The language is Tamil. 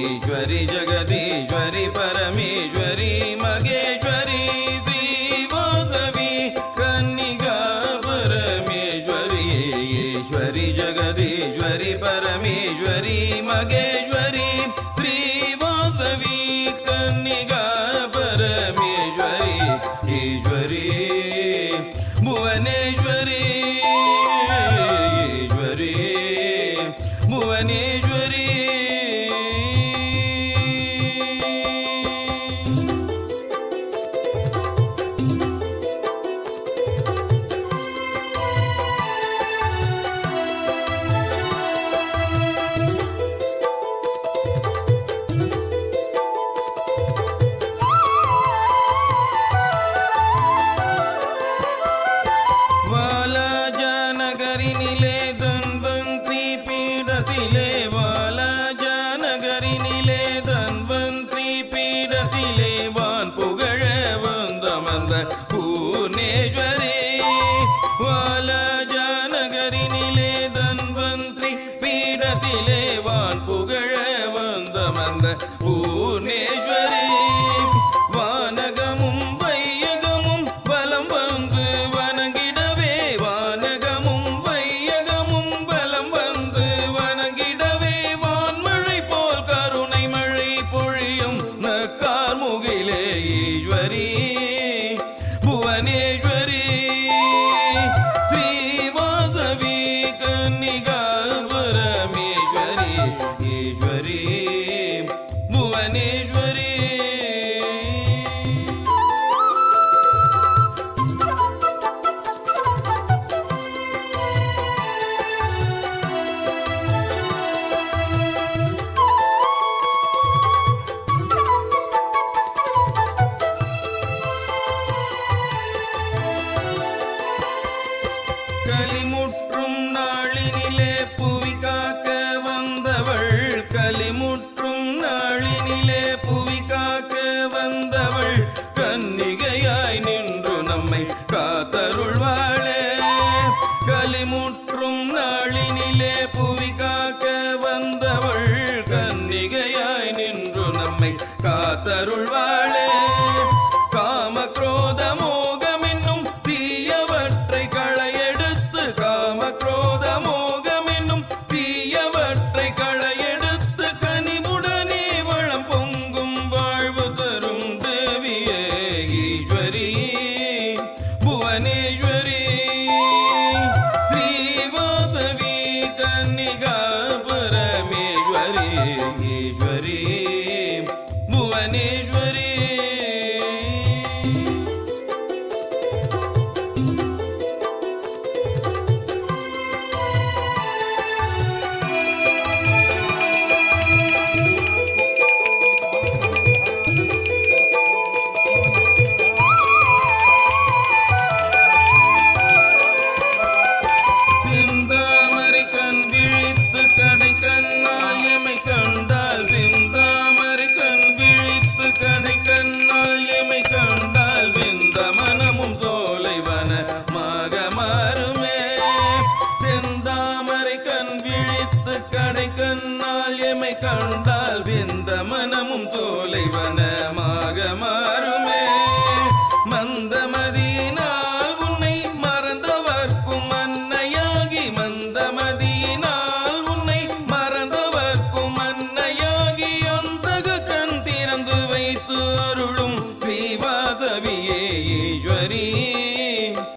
योगेश्वरी जगदीश्वरी, परमेश्वरी, मगेश्वरी देवोदवी कन्निका परमेश्वरी, ईश्वरी, जगदीश्वरी, परमेश्वरी, मगेश्वरी, श्रीवासवी कन्निका परमेश्वरी, ईश्वरी, भुवनेश्वरी ईश्वरी, भुवनेश्वरी வாலாஜாநகரினிலே தன்வந்தி பீடத்திலே வாலாஜாநகரினிலே தன்வந்தி பீடத்திலே வான் புகழ வந்தமந்த பூர்ணேஸ்வரி. வாலாஜாநகரினிலே தன்வந்தி பீடத்திலே வான் புகழ வந்தமந்த பூ கலிமுற்றும் நாளினிலே புவி காக்க வந்தவள். கலிமுற்றும் நாளினிலே புவி காக்க வந்தவள். கன்னிகையாய் நின்று நம்மை காத்தருள்வாளே. கலிமுற்றும் நாளினிலே புவி காக்க வந்தவள். கன்னிகையாய் நின்று நம்மை காத்தருள்